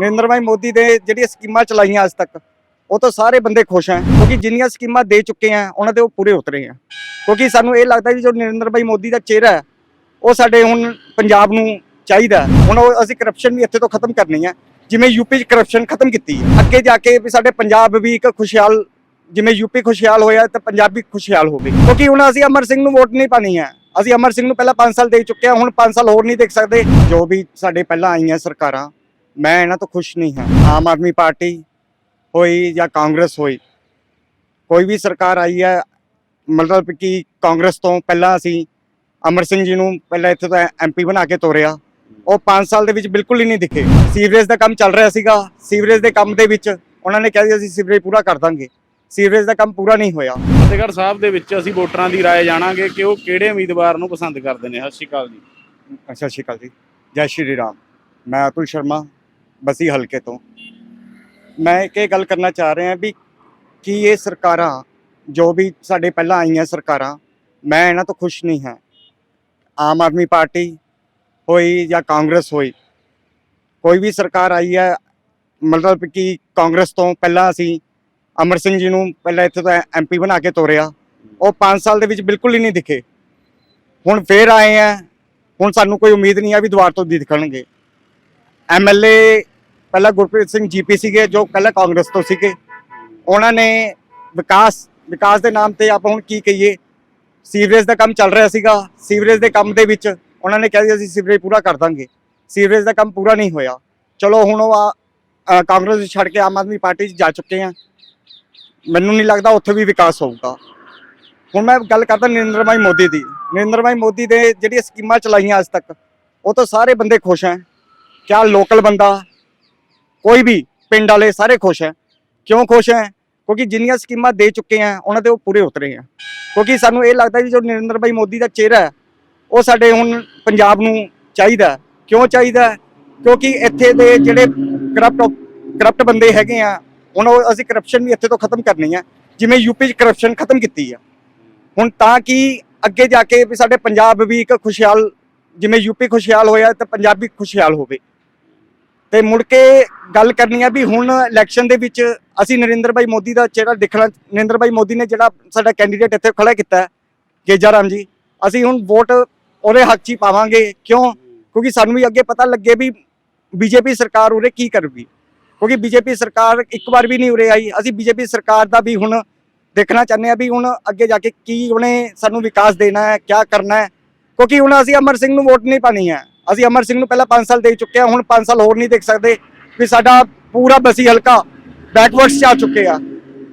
ਨਰਿੰਦਰ ਭਾਈ ਮੋਦੀ ਦੇ ਜਿਹੜੀਆਂ ਸਕੀਮਾਂ ਚਲਾਈਆਂ ਅੱਜ ਤੱਕ, ਉਹ ਤਾਂ ਸਾਰੇ ਬੰਦੇ ਖੁਸ਼ ਹੈ, ਕਿਉਂਕਿ ਜਿੰਨੀਆਂ ਸਕੀਮਾਂ ਦੇ ਚੁੱਕੇ ਆ ਉਹਨਾਂ ਤੇ ਉਹ ਪੂਰੇ ਉਤਰੇ ਆ ਕਿਉਂਕਿ ਸਾਨੂੰ ਇਹ ਲੱਗਦਾ ਵੀ ਜੋ ਨਰਿੰਦਰ ਭਾਈ ਮੋਦੀ ਦਾ ਚਿਹਰਾ ਹੈ, ਉਹ ਸਾਡੇ ਹੁਣ ਪੰਜਾਬ ਨੂੰ ਚਾਹੀਦਾ ਹੁਣ ਉਹ ਅਸੀਂ ਕਰਪਸ਼ਨ ਵੀ ਇੱਥੇ ਤੋਂ ਖਤਮ ਕਰਨੀ ਹੈ, ਜਿਵੇਂ ਯੂਪੀ 'ਚ ਕਰਪਸ਼ਨ ਖਤਮ ਕੀਤੀ ਅੱਗੇ ਜਾ ਕੇ ਵੀ ਸਾਡੇ ਪੰਜਾਬ ਵੀ ਇੱਕ ਖੁਸ਼ਹਾਲ, ਜਿਵੇਂ ਯੂਪੀ ਖੁਸ਼ਹਾਲ ਹੋਇਆ, ਤਾਂ ਪੰਜਾਬ ਵੀ ਖੁਸ਼ਹਾਲ ਹੋਵੇ। ਕਿਉਂਕਿ ਹੁਣ ਅਸੀਂ ਅਮਰ ਸਿੰਘ ਨੂੰ ਵੋਟ ਨਹੀਂ ਪਾਣੀ ਹੈ। ਅਸੀਂ ਅਮਰ ਸਿੰਘ ਨੂੰ ਪਹਿਲਾਂ 5 ਸਾਲ ਦੇ ਚੁੱਕੇ ਹਾਂ, ਹੁਣ 5 ਸਾਲ ਹੋਰ ਨਹੀਂ ਦੇਖ ਸਕਦੇ। ਜੋ ਵੀ ਸਾਡੇ ਪਹਿਲਾਂ ਆਈਆਂ ਸਰਕਾਰਾਂ ਮੈਂ ਇਹਨਾਂ ਤੋਂ ਖੁਸ਼ ਨਹੀਂ ਹਾਂ ਆਮ ਆਦਮੀ ਪਾਰਟੀ ਹੋਈ ਜਾਂ ਕਾਂਗਰਸ ਹੋਈ ਕੋਈ ਵੀ ਸਰਕਾਰ ਆਈ ਹੈ ਮਤਲਬ ਕਿ ਕਾਂਗਰਸ ਤੋਂ ਪਹਿਲਾਂ ਅਸੀਂ ਅਮਰ ਸਿੰਘ ਜੀ ਨੂੰ ਪਹਿਲਾਂ ਇੱਥੇ ਤੋਂ ਐਮਪੀ ਬਣਾ ਕੇ ਤੋਰਿਆ ਉਹ 5 ਸਾਲ ਦੇ ਵਿੱਚ ਬਿਲਕੁਲ ਹੀ ਨਹੀਂ ਦਿਖੇ ਸੀਵਰੇਜ ਦਾ ਕੰਮ ਚੱਲ ਰਿਹਾ ਸੀਗਾ ਸੀਵਰੇਜ ਦੇ ਕੰਮ ਦੇ ਵਿੱਚ ਉਹਨਾਂ ਨੇ ਕਿਹਾ ਸੀ ਅਸੀਂ ਸੀਵਰੇਜ ਪੂਰਾ ਕਰ ਦਾਂਗੇ ਸੀਵਰੇਜ ਦਾ ਕੰਮ ਪੂਰਾ ਨਹੀਂ ਹੋਇਆ ਫਤਿਹਗੜ੍ਹ ਸਾਹਿਬ ਦੇ ਵਿੱਚ ਅਸੀਂ ਵੋਟਰਾਂ ਦੀ رائے ਜਾਣਾਂਗੇ ਕਿ ਉਹ ਕਿਹੜੇ ਉਮੀਦਵਾਰ ਨੂੰ ਪਸੰਦ ਕਰਦੇ ਨੇ ਸਤਿ ਸ਼੍ਰੀ ਅਕਾਲ ਜੀ ਸਤਿ ਸ਼੍ਰੀ ਅਕਾਲ ਜੀ ਜੈ ਸ਼੍ਰੀ ਰਾਮ ਮੈਂ ਅਤੁਲ ਸ਼ਰਮਾ ਬਸੀ ਹਲਕੇ ਤੋਂ। ਮੈਂ ਇੱਕ ਇਹ ਗੱਲ ਕਰਨਾ ਚਾਹ ਰਿਹਾ ਵੀ ਕੀ ਇਹ ਸਰਕਾਰਾਂ, ਜੋ ਵੀ ਸਾਡੇ ਪਹਿਲਾਂ ਆਈਆਂ ਸਰਕਾਰਾਂ, ਮੈਂ ਇਹਨਾਂ ਤੋਂ ਖੁਸ਼ ਨਹੀਂ ਹਾਂ। ਆਮ ਆਦਮੀ ਪਾਰਟੀ ਹੋਈ ਜਾਂ ਕਾਂਗਰਸ ਹੋਈ, ਕੋਈ ਵੀ ਸਰਕਾਰ ਆਈ ਹੈ, ਮਤਲਬ ਕਿ ਕਾਂਗਰਸ ਤੋਂ ਪਹਿਲਾਂ ਅਸੀਂ ਅਮਰ ਸਿੰਘ ਜੀ ਨੂੰ ਪਹਿਲਾਂ ਇੱਥੇ ਤੋਂ ਐਮਪੀ ਬਣਾ ਕੇ ਤੋਰਿਆ, ਉਹ 5 ਸਾਲ ਦੇ ਵਿੱਚ ਬਿਲਕੁਲ ਹੀ ਨਹੀਂ ਦਿਖੇ। ਹੁਣ ਫੇਰ ਆਏ ਆ ਹੁਣ ਸਾਨੂੰ ਕੋਈ ਉਮੀਦ ਨਹੀਂ ਆ ਵੀ ਦੁਬਾਰਾ ਤੋਂ ਦਿਖਣਗੇ ਐਮਐਲਏ ਪਹਿਲਾਂ ਗੁਰਪ੍ਰੀਤ ਸਿੰਘ ਜੀਪੀ ਸੀਗੇ, ਜੋ ਪਹਿਲਾਂ ਕਾਂਗਰਸ ਤੋਂ ਸੀਗੇ। ਉਹਨਾਂ ਨੇ ਵਿਕਾਸ ਵਿਕਾਸ ਦੇ ਨਾਮ ਤੇ ਆਪਾਂ ਹੁਣ ਕੀ ਕਹੀਏ, ਸੀਵਰੇਜ ਦਾ ਕੰਮ ਚੱਲ ਰਿਹਾ ਸੀਗਾ। ਸੀਵਰੇਜ ਦੇ ਕੰਮ ਦੇ ਵਿੱਚ ਉਹਨਾਂ ਨੇ ਕਿਹਾ ਸੀ, ਅਸੀਂ ਸੀਵਰੇਜ ਪੂਰਾ ਕਰ ਦਾਂਗੇ। ਸੀਵਰੇਜ ਦਾ ਕੰਮ ਪੂਰਾ ਨਹੀਂ ਹੋਇਆ। ਚਲੋ ਹੁਣ ਉਹ ਆ- ਕਾਂਗਰਸ ਛੱਡ ਕੇ ਆਮ ਆਦਮੀ ਪਾਰਟੀ 'ਚ ਜਾ ਚੁੱਕੇ ਆ। ਮੈਨੂੰ ਨਹੀਂ ਲੱਗਦਾ ਉੱਥੇ ਵੀ ਵਿਕਾਸ ਹੋਊਗਾ। ਹੁਣ ਮੈਂ ਗੱਲ ਕਰਦਾ ਨਰਿੰਦਰ ਭਾਈ ਮੋਦੀ ਦੀ। ਨਰਿੰਦਰ ਭਾਈ ਮੋਦੀ ਦੇ ਜਿਹੜੀਆਂ ਸਕੀਮਾਂ ਚਲਾਈਆਂ ਅੱਜ ਤੱਕ, ਉਹ ਤੋਂ ਸਾਰੇ ਬੰਦੇ ਖੁਸ਼ ਹੈ ਕਿਆ ਲੋਕਲ ਬੰਦਾ? ਕੋਈ ਵੀ ਪਿੰਡ ਵਾਲੇ ਸਾਰੇ ਖੁਸ਼ ਹੈ। ਕਿਉਂ ਖੁਸ਼ ਹੈ? ਕਿਉਂਕਿ ਜਿੰਨੀਆਂ ਸਕੀਮਾਂ ਦੇ ਚੁੱਕੇ ਆ ਉਹਨਾਂ ਤੇ ਉਹ ਪੂਰੇ ਉਤਰੇ ਆ ਕਿਉਂਕਿ ਸਾਨੂੰ ਇਹ ਲੱਗਦਾ ਵੀ ਜੋ ਨਰਿੰਦਰ ਭਾਈ ਮੋਦੀ ਦਾ ਚਿਹਰਾ ਹੈ, ਉਹ ਸਾਡੇ ਹੁਣ ਪੰਜਾਬ ਨੂੰ ਚਾਹੀਦਾ ਕਿਉਂ ਚਾਹੀਦਾ ਕਿਉਂਕਿ ਇੱਥੇ ਦੇ ਜਿਹੜੇ ਕਰਪਟ ਕਰਪਟ ਬੰਦੇ ਹੈਗੇ ਆ ਉਹਨਾਂ ਅਸੀਂ ਕਰਪਸ਼ਨ ਵੀ ਇੱਥੇ ਤੋਂ ਖਤਮ ਕਰਨੀ ਹੈ। ਜਿਵੇਂ ਯੂਪੀ 'ਚ ਕਰਪਸ਼ਨ ਖਤਮ ਕੀਤੀ ਆ। ਹੁਣ ਤਾਂ ਕਿ ਅੱਗੇ ਜਾ ਕੇ ਵੀ ਸਾਡੇ ਪੰਜਾਬ ਵੀ ਇੱਕ ਖੁਸ਼ਹਾਲ, ਜਿਵੇਂ ਯੂਪੀ ਖੁਸ਼ਹਾਲ ਹੋਇਆ, ਤਾਂ ਪੰਜਾਬ ਵੀ ਖੁਸ਼ਹਾਲ ਹੋਵੇ। ਤੇ ਮੁੜ ਕੇ ਗੱਲ ਕਰਨੀ ਆ ਵੀ ਹੁਣ ਇਲੈਕਸ਼ਨ ਦੇ ਵਿੱਚ ਅਸੀਂ ਨਰਿੰਦਰ ਭਾਈ ਮੋਦੀ ਦਾ ਜਿਹੜਾ ਦੇਖਣਾ ਨਰਿੰਦਰ ਭਾਈ ਮੋਦੀ ਨੇ ਜਿਹੜਾ ਸਾਡਾ ਕੈਂਡੀਡੇਟ ਇੱਥੇ ਖੜਾ ਕੀਤਾ ਹੈ, ਗੇਜਾ ਰਾਮ ਜੀ ਅਸੀਂ ਹੁਣ ਵੋਟ ਉਹਦੇ ਹੱਕ 'ਚ ਹੀ ਪਾਵਾਂਗੇ। ਕਿਉਂ? ਕਿਉਂਕਿ ਸਾਨੂੰ ਵੀ ਅੱਗੇ ਪਤਾ ਲੱਗੇ ਵੀ ਬੀਜੇਪੀ ਸਰਕਾਰ ਉਰੇ ਕੀ ਕਰੂਗੀ। ਕਿਉਂਕਿ ਬੀਜੇਪੀ ਸਰਕਾਰ ਇੱਕ ਵਾਰ ਵੀ ਨਹੀਂ ਉਰੇ ਆਈ। ਅਸੀਂ ਬੀਜੇਪੀ ਸਰਕਾਰ ਦਾ ਵੀ ਹੁਣ ਦੇਖਣਾ ਚਾਹੁੰਦੇ ਆ ਵੀ ਹੁਣ ਅੱਗੇ ਜਾ ਕੇ ਕੀ ਉਹਨੇ ਸਾਨੂੰ ਵਿਕਾਸ ਦੇਣਾ ਹੈ ਕਿਆ ਕਰਨਾ ਹੈ। ਕਿਉਂਕਿ ਹੁਣ ਅਸੀਂ ਅਮਰ ਸਿੰਘ ਨੂੰ ਵੋਟ ਨਹੀਂ ਪਾਣੀ ਹੈ। ਅਸੀਂ ਅਮਰ ਸਿੰਘ ਨੂੰ ਪਹਿਲਾਂ 5 ਸਾਲ ਦੇ ਚੁੱਕੇ ਹਾਂ ਹੁਣ 5 ਸਾਲ ਹੋਰ ਨਹੀਂ ਦੇਖ ਸਕਦੇ ਵੀ ਸਾਡਾ ਪੂਰਾ ਬਸੀ ਹਲਕਾ ਬੈਕਵਰਡਸ 'ਚ ਆ ਚੁੱਕੇ ਆ।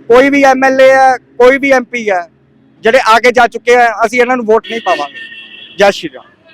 ਕੋਈ ਵੀ ਐਮਐਲਏ ਹੈ, ਕੋਈ ਵੀ ਐਮਪੀ ਹੈ, ਜਿਹੜੇ ਆ ਕੇ ਜਾ ਚੁੱਕੇ ਆ, ਅਸੀਂ ਇਹਨਾਂ ਨੂੰ ਵੋਟ ਨਹੀਂ ਪਾਵਾਂਗੇ। ਜੈ ਸ਼੍ਰੀ ਰਾਮ।